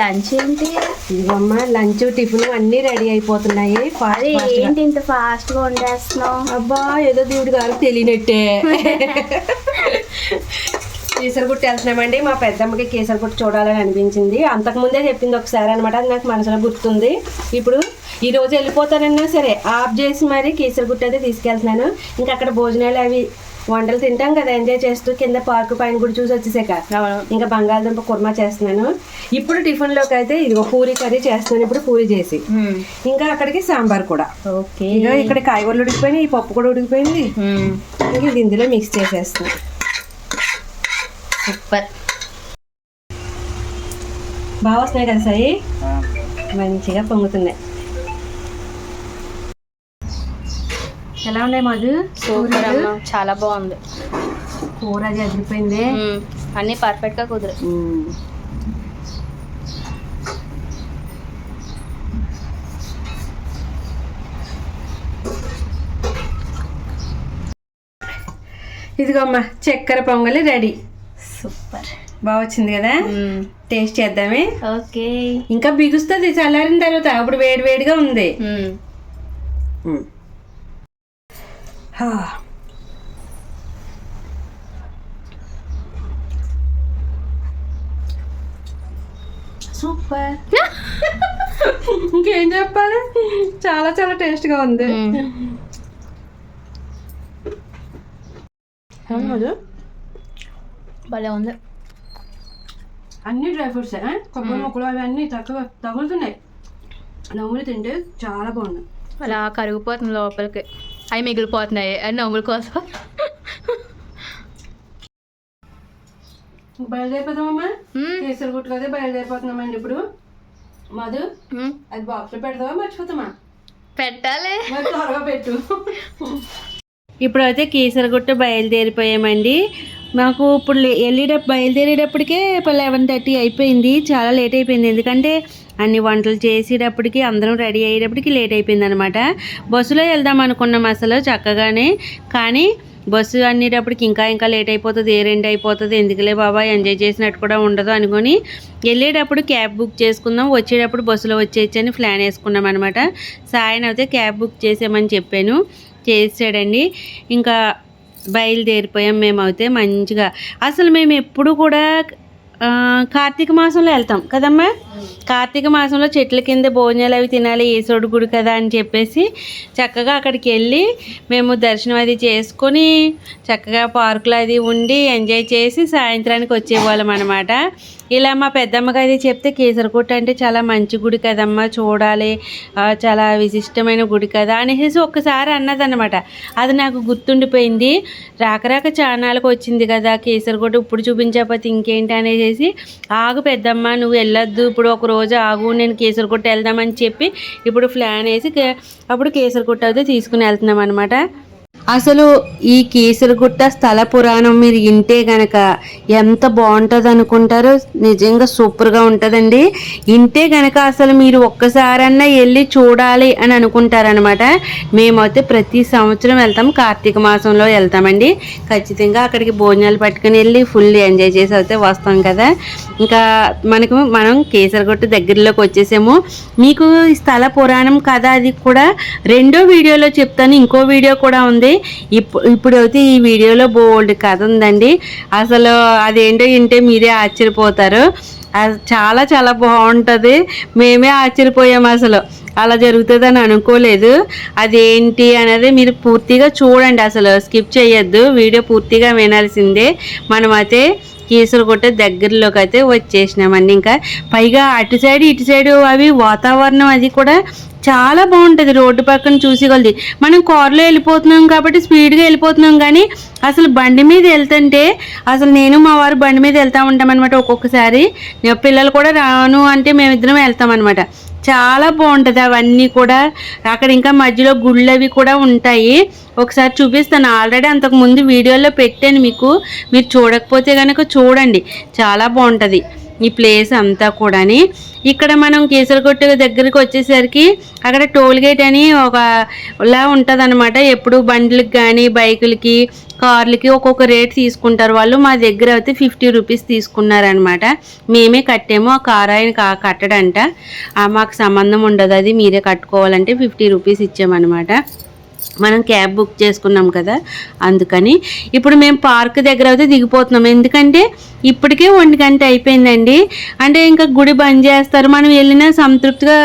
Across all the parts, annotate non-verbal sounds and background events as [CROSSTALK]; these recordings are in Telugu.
లంచ్ ఏంటి? ఇదిగోమ్మ లంచ్ టిఫిన్ అన్నీ రెడీ అయిపోతున్నాయి. ఏంటి ఇంత ఫాస్ట్గా వండేస్తున్నావు? అబ్బా ఏదో దేవుడి గారు తెలియనట్టే. కేసరగుట్టు వెళ్తున్నామండి. మా పెద్దమ్మకి కేసరగుట్టు చూడాలని అనిపించింది. అంతకుముందే చెప్పింది ఒకసారి అనమాట అది నాకు మనసులో గుర్తుంది. ఇప్పుడు ఈ రోజు వెళ్ళిపోతానన్నా సరే ఆఫ్ చేసి మరి కేసరగుట్టు అయితే తీసుకెళ్తున్నాను. ఇంకా అక్కడ భోజనాలు అవి వంటలు తింటాం కదా ఎంజాయ్ చేస్తూ కింద పార్క్ పైన కూడా చూసి వచ్చేసాక. ఇంకా బంగాళదుంప కుర్మా చేస్తున్నాను. ఇప్పుడు టిఫిన్లోకి అయితే ఇదిగో పూరి కర్రీ చేస్తున్నాను ఇప్పుడు పూరి చేసి. ఇంకా అక్కడికి సాంబార్ కూడా. ఓకే. ఇక ఇక్కడ కాయగూరలు ఉడికిపోయినాయి ఈ పప్పు కూడా ఉడికిపోయింది. ఇంక ఇది ఇందులో మిక్స్ చేసేస్తున్నా. సూపర్. బాగా వస్తున్నాయి కదా సాయి? మంచిగా పొంగుతున్నాయి. ఎలా ఉన్నాయి మధు సూపర్ అమ్మ చాలా బాగుంది. కూర మ్మ్. అన్నీ పర్ఫెక్ట్గా కుదిరి. ఇదిగో అమ్మ చక్కెర పొంగలి రెడీ. సూపర్. బాగా వచ్చింది కదా? టేస్ట్ చేద్దామే. ఓకే. ఇంకా బిగుస్తుంది చల్లారిన తర్వాత అప్పుడు వేడి వేడిగా ఉంది. సూపర్ ఇంకేం చెప్పాలి? చాలా చాలా టేస్ట్గా ఉంది. భలే ఉంది. అన్ని డ్రై ఫ్రూట్స్ కొబ్బరి ముక్కలు అవి అన్నీ తక్కువ తగులుతున్నాయి. నవ్వులు తింటే చాలా బాగున్నాయి అలా కరిగిపోతుంది లోపలికి. అవి మిగిలిపోతున్నాయి అది నవ్వుల కోసం బయలుదేరిపోతామమ్మా మ్మ్. కేసరి గుట్టు కదా బయలుదేరిపోతున్నామండి ఇప్పుడు. మధు మ్మ్. అది పెడతావా? మర్చిపోతామా? పెట్టాలి. త్వరగా పెట్టు. ఇప్పుడైతే కీసరగుట్ట బయలుదేరిపోయామండి. మాకు ఇప్పుడు లే- వెళ్ళేటప్పుడు బయలుదేరేటప్పటికే లెవెన్ థర్టీ అయిపోయింది. చాలా లేట్ అయిపోయింది. ఎందుకంటే అన్ని వంటలు చేసేటప్పటికి అందరం రెడీ అయ్యేటప్పటికి లేట్ అయిపోయింది అనమాట బస్సులో వెళ్దాం అనుకున్నాం అసలు చక్కగానే. కానీ బస్సు అనేటప్పటికి ఇంకా ఇంకా లేట్ అయిపోతుంది ఏ రెండు అయిపోతుంది ఎందుకులే బాబా ఎంజాయ్ చేసినట్టు కూడా ఉండదు అనుకొని వెళ్ళేటప్పుడు క్యాబ్ బుక్ చేసుకుందాం. వచ్చేటప్పుడు బస్సులో వచ్చేయచ్చు అని ప్లాన్ వేసుకున్నాం అనమాట. సాయన్ అయితే క్యాబ్ బుక్ చేసామని చెప్పాను. చేసాడండి. ఇంకా బయలుదేరిపోయాం మేమైతే మంచిగా. అసలు మేము ఎప్పుడు కూడా కార్తీక మాసంలో వెళ్తాం కదమ్మా? కార్తీక మాసంలో చెట్ల కింద భోజనాలు అవి తినాలి ఏసోడు గుడి కదా అని చెప్పేసి చక్కగా అక్కడికి వెళ్ళి మేము దర్శనం అది చేసుకొని చక్కగా పార్కులో అది ఉండి ఎంజాయ్ చేసి సాయంత్రానికి వచ్చేవాళ్ళం అనమాట ఇలా మా పెద్దమ్మకి అయితే చెప్తే కేసరకోట అంటే చాలా మంచి గుడి కదమ్మా చూడాలి. చాలా విశిష్టమైన గుడి కదా అనేసి ఒక్కసారి అన్నదన్నమాట. అది నాకు గుర్తుండిపోయింది. రాకరాక రాక చానాలకు వచ్చింది కదా కేసరకోట ఇప్పుడు చూపించకపోతే ఇంకేంటి అనేసి ఆగు పెద్దమ్మ నువ్వు వెళ్ళొద్దు ఇప్పుడు ఒక రోజు ఆగు నేను కేసరకోట వెళ్దామని చెప్పి ఇప్పుడు ప్లాన్ వేసి అప్పుడు కేసరకోట అయితే తీసుకుని వెళ్తున్నాం అనమాట అసలు ఈ కీసరగుట్ట స్థల పురాణం మీరు వింటే గనక ఎంత బాగుంటుంది అనుకుంటారో నిజంగా సూపర్గా ఉంటుందండి. వింటే గనక అసలు మీరు ఒక్కసారన్నా వెళ్ళి చూడాలి అని అనుకుంటారనమాట. మేమైతే ప్రతి సంవత్సరం వెళ్తాం కార్తీక మాసంలో వెళ్తామండి. ఖచ్చితంగా అక్కడికి భోజనాలు పట్టుకుని వెళ్ళి ఫుల్ ఎంజాయ్ చేసి అయితే వస్తాం కదా. ఇంకా మనకు మనం కేసరగుట్ట దగ్గరలోకి వచ్చేసాము. మీకు ఈ స్థల పురాణం కథ అది కూడా రెండో వీడియోలో చెప్తాను. ఇంకో వీడియో కూడా ఉంది. ఇప్పుడు ఇప్పుడైతే ఈ వీడియోలో బోల్డ్ కథ ఉందండి. అసలు అదేంటో వింటే మీరే ఆశ్చర్యపోతారు. అది చాలా చాలా బాగుంటుంది. మేమే ఆశ్చర్యపోయాం అసలు. అలా జరుగుతుందని అనుకోలేదు. అదేంటి అనేది మీరు పూర్తిగా చూడండి అసలు. స్కిప్ చేయొద్దు. వీడియో పూర్తిగా వినాల్సిందే. మనమైతే కీసరగుట్ట దగ్గరలోకి అయితే వచ్చేసినామండి. ఇంకా పైగా అటు సైడ్ ఇటు సైడ్ అవి వాతావరణం అది కూడా చాలా బాగుంటుంది. రోడ్డు పక్కన చూసేకొలది మనం కారులో వెళ్ళిపోతున్నాం కాబట్టి స్పీడ్గా వెళ్ళిపోతున్నాం కానీ అసలు బండి మీద వెళ్తుంటే అసలు నేను మా వారు బండి మీద వెళ్తా ఉంటామన్నమాట ఒక్కొక్కసారి. పిల్లలు కూడా రాను అంటే మేమిద్దరం వెళ్తామన్నమాట. చాలా బాగుంటుంది. అవన్నీ కూడా అక్కడ ఇంకా మధ్యలో గుళ్ళు అవి కూడా ఉంటాయి. ఒకసారి చూపిస్తాను. ఆల్రెడీ అంతకు ముందు వీడియోలో పెట్టాను మీకు. మీరు చూడకపోతే కనుక చూడండి. చాలా బాగుంటుంది. ఈ ప్లేస్ అంతా కూడాని. ఇక్కడ మనం కేసరగొట్టు దగ్గరికి వచ్చేసరికి అక్కడ టోల్ గేట్ అని ఒక లా ఉంటుంది అనమాట ఎప్పుడు బండ్లకు కానీ బైకులకి కార్లకి ఒక్కొక్క రేట్ తీసుకుంటారు. వాళ్ళు మా దగ్గర అయితే ఫిఫ్టీ రూపీస్ తీసుకున్నారనమాట మేమే కట్టాము. ఆ కార్ ఆయన కట్టడంట. మాకు సంబంధం ఉండదు. అది మీరే కట్టుకోవాలంటే ఫిఫ్టీ రూపీస్ ఇచ్చామన్నమాట. మనం క్యాబ్ బుక్ చేసుకున్నాం కదా అందుకని ఇప్పుడు మేము పార్క్ దగ్గర అయితే దిగిపోతున్నాం. ఎందుకంటే ఇప్పటికే ఒంటి గంట అయిపోయిందండి. అంటే ఇంకా గుడి బంద్ చేస్తారు. మనం వెళ్ళినా సంతృప్తిగా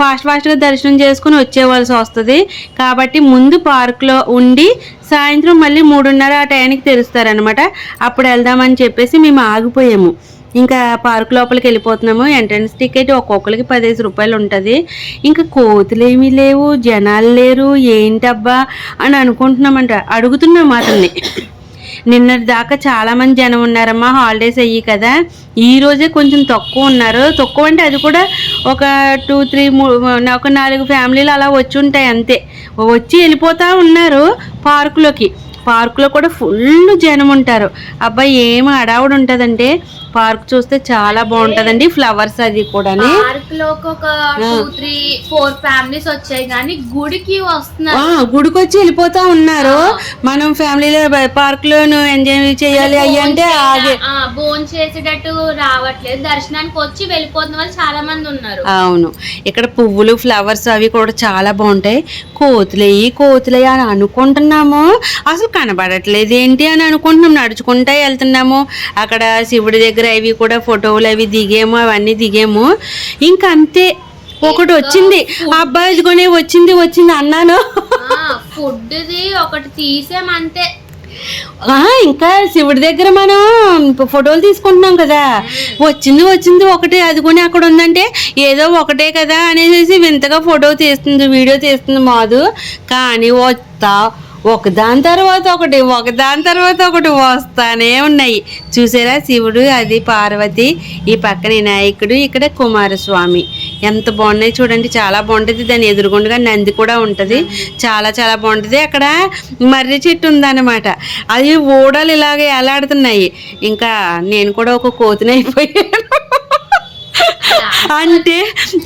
ఫాస్ట్ ఫాస్ట్గా దర్శనం చేసుకుని వచ్చేవలసి వస్తుంది. కాబట్టి ముందు పార్క్లో ఉండి సాయంత్రం మళ్ళీ మూడున్నర ఆ టైంకి తెరుస్తారనమాట అప్పుడు వెళ్దామని చెప్పేసి మేము ఆగిపోయాము. ఇంకా పార్క్ లోపలికి వెళ్ళిపోతున్నాము. ఎంట్రన్స్ టికెట్ ఒక్కొక్కరికి పదిహేను రూపాయలు ఉంటుంది. ఇంకా కోతులు లేవు జనాలు లేరు ఏంటబ్బా అని అనుకుంటున్నామంట. అడుగుతున్నాం అతన్ని. నిన్నటి దాకా చాలామంది జనం ఉన్నారమ్మా హాలిడేస్ అయ్యి కదా. ఈ రోజే కొంచెం తక్కువ ఉన్నారు. తక్కువ అంటే అది కూడా ఒక టూ త్రీ ఒక నాలుగు ఫ్యామిలీలు అలా వచ్చి ఉంటాయి అంతే. వచ్చి వెళ్ళిపోతూ ఉన్నారు పార్కులోకి పార్కులో కూడా ఫుల్ జనం ఉంటారు. అబ్బాయి ఏం అడావుడు ఉంటుందంటే పార్క్ చూస్తే చాలా బాగుంటుందండి ఫ్లవర్స్ అది కూడాని. పార్క్లోకి ఒక టూ త్రీ ఫోర్ ఫ్యామిలీస్ వచ్చాయి కానీ గుడికి వస్తున్నారు. గుడికి వచ్చి వెళ్ళిపోతా ఉన్నారు. మనం ఫ్యామిలీలో పార్క్లో ఎంజాయ్ చేయాలి అయ్యి అంటే భోజనం చేసేటట్టు రావట్లేదు. దర్శనానికి వచ్చి వెళ్ళిపోతున్న వాళ్ళు చాలా మంది ఉన్నారు. అవును. ఇక్కడ పువ్వులు ఫ్లవర్స్ అవి కూడా చాలా బాగుంటాయి. కోతులయ్యి కోతులయ్యి అని అనుకుంటున్నాము. అసలు కనబడట్లేదు. ఏంటి అని అనుకుంటున్నాం. నడుచుకుంటా వెళ్తున్నాము. అక్కడ శివుడి దగ్గర అవి కూడా ఫోటోలు అవి దిగాము అవన్నీ దిగాము. ఇంకా అంతే ఒకటి వచ్చింది అబ్బాయి ఇదిగోనే వచ్చింది వచ్చింది అన్నాను. ఫుడ్ ది ఒకటి తీసేమంతే. ఇంకా శివుడి దగ్గర మనం ఫోటోలు తీసుకుంటున్నాం కదా. వచ్చింది వచ్చింది ఒకటి. అది కొని అక్కడ ఉందంటే ఏదో ఒకటే కదా అనేసి వింతగా ఫోటో తీస్తుంది వీడియో తీస్తుంది మాదు కానీ వస్తా. ఒకదాని తర్వాత ఒకటి ఒకదాని తర్వాత ఒకటి వస్తానే ఉన్నాయి. చూసారా శివుడు అది పార్వతి ఈ పక్కన వినాయకుడు ఇక్కడ కుమారస్వామి. ఎంత బాగున్నాయి చూడండి చాలా బాగుంటుంది. దాని ఎదురుగుండగా నంది కూడా ఉంటుంది. చాలా చాలా బాగుంటుంది. అక్కడ మర్రి చెట్టు ఉందన్నమాట. అది ఊడలు ఇలాగే ఎలాడుతున్నాయి ఇంకా నేను కూడా ఒక కోతిని అంటే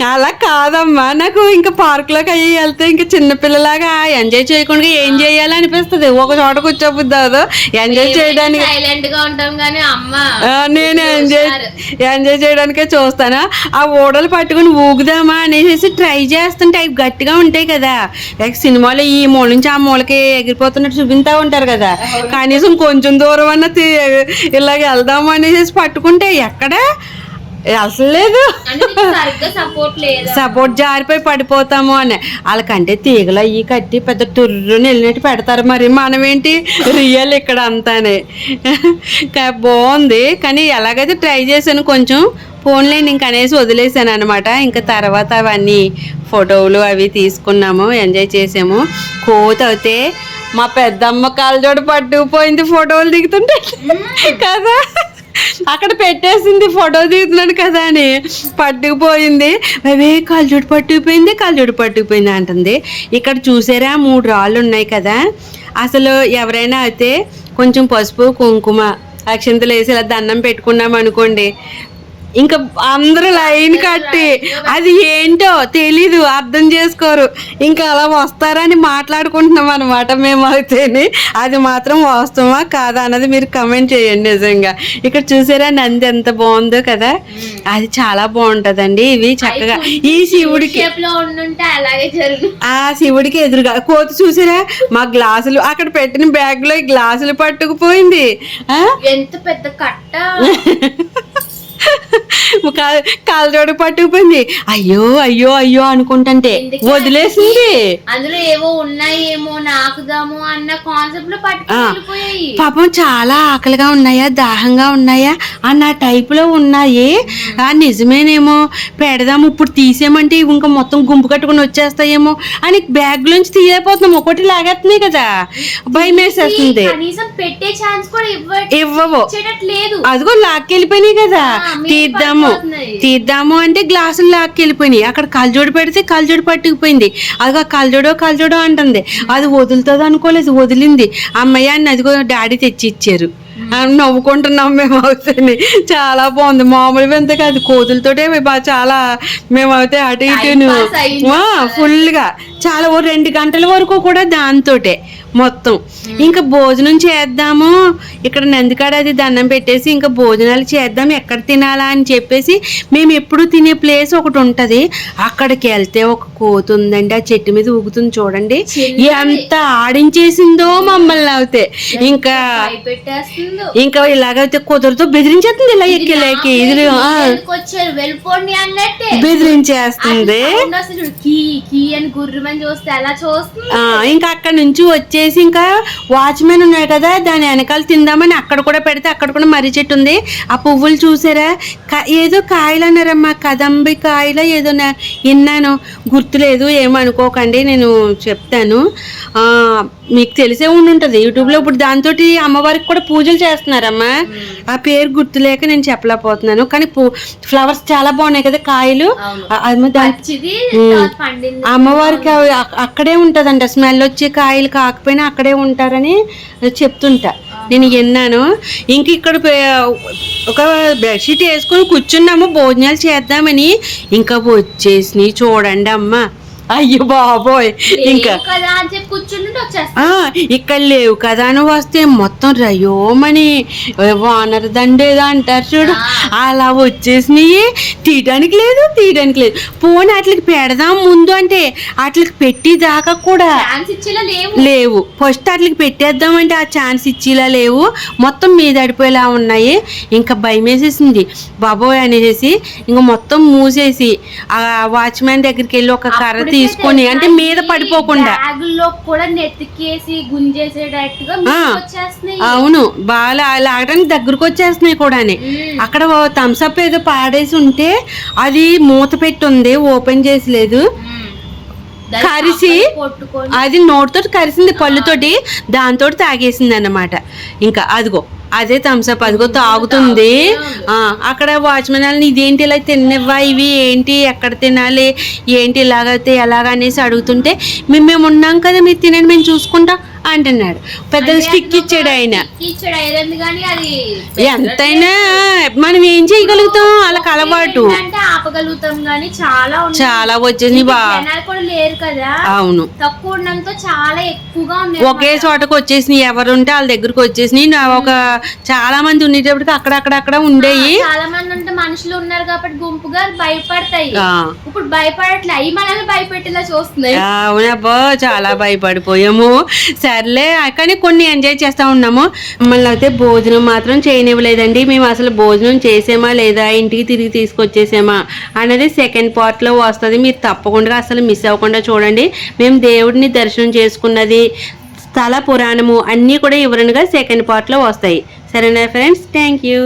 అలా కాదమ్మా. నాకు ఇంకా పార్కులోకి అయ్యి వెళ్తే ఇంకా చిన్నపిల్లలాగా ఎంజాయ్ చేయకుండా ఏం చేయాలి అనిపిస్తుంది ఒక చోట కూర్చోబుద్ది ఎంజాయ్ చేయడానికి నేను ఎంజాయ్ ఎంజాయ్ చేయడానికే చూస్తాను? ఆ ఓడలు పట్టుకుని ఊగుదామా అనేసి ట్రై చేస్తుంటే అవి గట్టిగా ఉంటాయి కదా. లైక్ సినిమాలో ఈ మూల నుంచి ఆ మూలకి ఎగిరిపోతున్నట్టు చూపిస్తా ఉంటారు కదా. కనీసం కొంచెం దూరం అన్న ఇలాగ వెళ్దాము అనేసి పట్టుకుంటే ఎక్కడ? అసలు లేదు. సపోర్ట్ లేదు? సపోర్ట్ జారిపోయి పడిపోతాము అని. వాళ్ళకంటే తీగలు అయ్యి కట్టి పెద్ద తుర్రుని వెళ్ళినట్టు పెడతారు మరి. మనం ఏంటి రియల్ ఇక్కడ అంతానే. బాగుంది. కానీ ఎలాగైతే ట్రై చేశాను కొంచెం ఫోన్లేండి ఇంక అనేసి వదిలేసాను అనమాట ఇంకా తర్వాత అవన్నీ ఫోటోలు అవి తీసుకున్నాము ఎంజాయ్ చేసాము. కోత అయితే మా పెద్దమ్మ కాళ్ళజోడు పట్టుకుపోయింది ఫోటోలు దిగుతుంటే. కదా? అక్కడ పెట్టేసింది ఫోటో దిగుతున్నాడు కదా అని. పట్టుకుపోయింది. అవే చూడు పట్టుకుపోయింది కాలుజోడు పట్టుకుపోయింది అంటుంది. ఇక్కడ చూసారా మూడు రాళ్ళు ఉన్నాయి కదా. అసలు ఎవరైనా అయితే కొంచెం పసుపు కుంకుమ అక్షంతలు వేసి ఇలా దండం పెట్టుకున్నాం అనుకోండి ఇంకా అందరూ లైన్ కట్టి అది ఏంటో తెలీదు అర్థం చేసుకోరు. ఇంకా అలా వస్తారని మాట్లాడుకుంటున్నాం అనమాట మేము అయితేని. అది మాత్రం వాస్తవమా కాదా అన్నది మీరు కమెంట్ చేయండి నిజంగా. ఇక్కడ చూసారా నంది ఎంత బాగుందో కదా? అది చాలా బాగుంటదండి ఇవి చక్కగా. ఈ శివుడికి ఆ శివుడికి ఎదురుగా కోతి చూసారా? మా గ్లాసులు అక్కడ పెట్టిన బ్యాగ్లో గ్లాసులు పట్టుకుపోయింది. ఎంత పెద్ద కట్ట. [LAUGHS] కా- కాలుజోడు పట్టుకుపోయింది. అయ్యో అయ్యో అయ్యో అనుకుంటుంటే? వదిలేసింది. అందులో ఏవో ఉన్నాయేమో నాకుదాము అన్న కాన్సెప్ట్లో పాపం చాలా ఆకలిగా ఉన్నాయా దాహంగా ఉన్నాయా అన్న టైప్లో ఉన్నాయి. ఆ నిజమేనేమో పెడదాం ఇప్పుడు తీసేయమంటే ఇవి ఇంకా మొత్తం గుంపు కట్టుకుని వచ్చేస్తాయేమో అని బ్యాగ్ లోంచి తీయపోతున్నాం ఒకటి లాగేస్తున్నాయి కదా. భయం వేసేస్తుంది. కనీసం పెట్టే ఛాన్స్ కూడా ఇవ్వ ఇవ్వవు. అదిగో లాక్కెళ్ళిపోయినాయి కదా. తీద్దాము. తీద్దాము అంటే గ్లాసులు లాక్కెళ్ళిపోయినాయి. అక్కడ కలజోడు పెడితే కలజోడు పట్టుకుపోయింది. అదిగో కలజోడో కలజోడో అంటుంది. అది వదులుతుంది అనుకోలేదు వదిలింది. అమ్మయ్య అని అదిగో డాడీ తెచ్చి ఇచ్చారు నవ్వుకుంటున్నాం మేము అవుతుంది చాలా బాగుంది. మామూలు వింత కాదు. కోతులతోటే బా- చాలా మేమైతే అటు ఇటు Time pass అయింది. ఫుల్గా. చాలా ఓ రెండు గంటల వరకు కూడా దాంతోటే. మొత్తం. ఇంకా భోజనం చేద్దాము. ఇక్కడ నందికాడ అది దండం పెట్టేసి ఇంకా భోజనాలు చేద్దాం ఎక్కడ తినాలా అని చెప్పేసి మేము ఎప్పుడు తినే ప్లేస్ ఒకటి ఉంటది. అక్కడికి వెళ్తే ఒక కోతి ఉందండి ఆ చెట్టు మీద ఊగుతుంది చూడండి. ఎంత ఆడించేసిందో మమ్మల్ని అవుతే ఇంకా ఇంకా ఇలాగైతే కుదరతో బెదిరించేస్తుంది ఇలా ఎక్కేలేకి ఇది బెదిరించేస్తుంది. ఇంకా అక్కడ నుంచి వచ్చేసి ఇంకా వాచ్మెన్ ఉన్నాడు కదా దాని వెనకాల తిందామని అక్కడ కూడా పెడితే అక్కడ కూడా మర్రి చెట్టు ఉంది. ఆ పువ్వులు చూసారా? ఏదో కాయలు అన్నారమ్మా కదంబి కాయలు ఏదో విన్నాను. గుర్తులేదు ఏమనుకోకండి నేను చెప్తాను. మీకు తెలిసే ఉండి ఉంటుంది యూట్యూబ్లో ఇప్పుడు దాంతో అమ్మవారికి కూడా పూజలు చేస్తున్నారమ్మా. ఆ పేరు గుర్తులేక నేను చెప్పలేకపోతున్నాను. కానీ పూ ఫ్లవర్స్ చాలా బాగున్నాయి కదా కాయలు. అమ్మవారికి అక్కడే ఉంటదంట స్మెల్ వచ్చే కాయలు కాకపోయినా అక్కడే ఉంటారని చెప్తుంటా. నేను విన్నాను. ఇంక ఇక్కడ ఒక బెడ్షీట్ వేసుకొని కూర్చున్నాము భోజనాలు చేద్దామని. ఇంకా వచ్చేసినాయి చూడండి అమ్మ అయ్యో బాబోయ్. ఇంకా? ఇక్కడ లేవు కదా అని వస్తే మొత్తం రయోమని వానర దండేదో అంటారు చూడు. అలా వచ్చేసినాయి. తీయడానికి లేదు తీయడానికి లేదు. పోనీ అట్లకి పెడదాం ముందు అంటే అట్లకి పెట్టి దాకా కూడా లేవు. ఫస్ట్ అట్లకి పెట్టేద్దామంటే ఆ ఛాన్స్ ఇచ్చేలా లేవు. మొత్తం మీద అడిపోయేలా ఉన్నాయి. ఇంకా భయం వేసేసింది బాబోయ్ అనేసి ఇంకా మొత్తం మూసేసి ఆ వాచ్మెన్ దగ్గరికి వెళ్ళి ఒక కర్ర తీసుకొని అంటే మీద పడిపోకుండా. బ్యాగుల్లో కూడా నెత్తికేసి గుంజేసేటట్టుగా ఆ. వచ్చేస్తున్నాయి అవును. బాగా లాగడానికి దగ్గరకు వచ్చేస్తున్నాయి కూడాని. మ్మ్. అక్కడ థమ్స్అప్ ఏదో పాడేసి ఉంటే అది మూత పెట్టి ఉంది ఓపెన్ చేసలేదు. మ్మ్. దాన్ని కరిసి అది నోటితో కరిసింది పళ్ళుతోటి దాంతో తాగేసింది అన్నమాట ఇంకా అదిగో అదే థమ్స్అప్ అదిగో తాగుతుంది. అక్కడ వాచ్మెన్ వాళ్ళని ఇదేంటి ఇలా తిన్నవా ఇవి? ఏంటి? ఎక్కడ తినాలి? ఏంటి ఇలాగైతే ఎలాగ అనేసి అడుగుతుంటే మేము మేము ఉన్నాం కదా మీరు తినండి మేము చూసుకుంటాం. అంటున్నాడు. పెద్ద స్టిక్ ఇచ్చాడు ఆయన. ఎంతైనా మనం ఏం చేయగలుగుతాం? వాళ్ళకి అలవాటు. అంటే ఆపగలుగుతాం కానీ చాలా. చాలా కూడా లేరు కదా. అవును. తక్కువ ఉండడంతో చాలా ఎక్కువగా ఒకే చోటకు వచ్చేసినాయి. ఎవరు ఉంటే వాళ్ళ దగ్గరకు వచ్చేసినాయి. ఒక చాలా మంది ఉండేటప్పటికి అక్కడ అక్కడ అక్కడ ఉండేవి చాలా మంది అంటే మనుషులు ఉన్నారు కాబట్టి గుంపుగా భయపడతాయి. ఇప్పుడు భయపడట్లే. అవి మనల్ని భయపెట్టేలా చూస్తున్నాయి. అవునబ్బా చాలా భయపడిపోయాము. సర్లే కానీ కొన్ని ఎంజాయ్ చేస్తా ఉన్నాము. మళ్ళీ అయితే భోజనం మాత్రం చేయనివ్వలేదండి. మేము అసలు భోజనం చేసామా లేదా ఇంటికి తిరిగి తీసుకొచ్చేసామా అనేది సెకండ్ పార్ట్లో వస్తుంది. మీరు తప్పకుండా అసలు మిస్ అవ్వకుండా చూడండి. మేము దేవుడిని దర్శనం చేసుకున్నది స్థల పురాణము అన్నీ కూడా వివరణగా సెకండ్ పార్ట్లో వస్తాయి. సరేనా ఫ్రెండ్స్ థ్యాంక్ యూ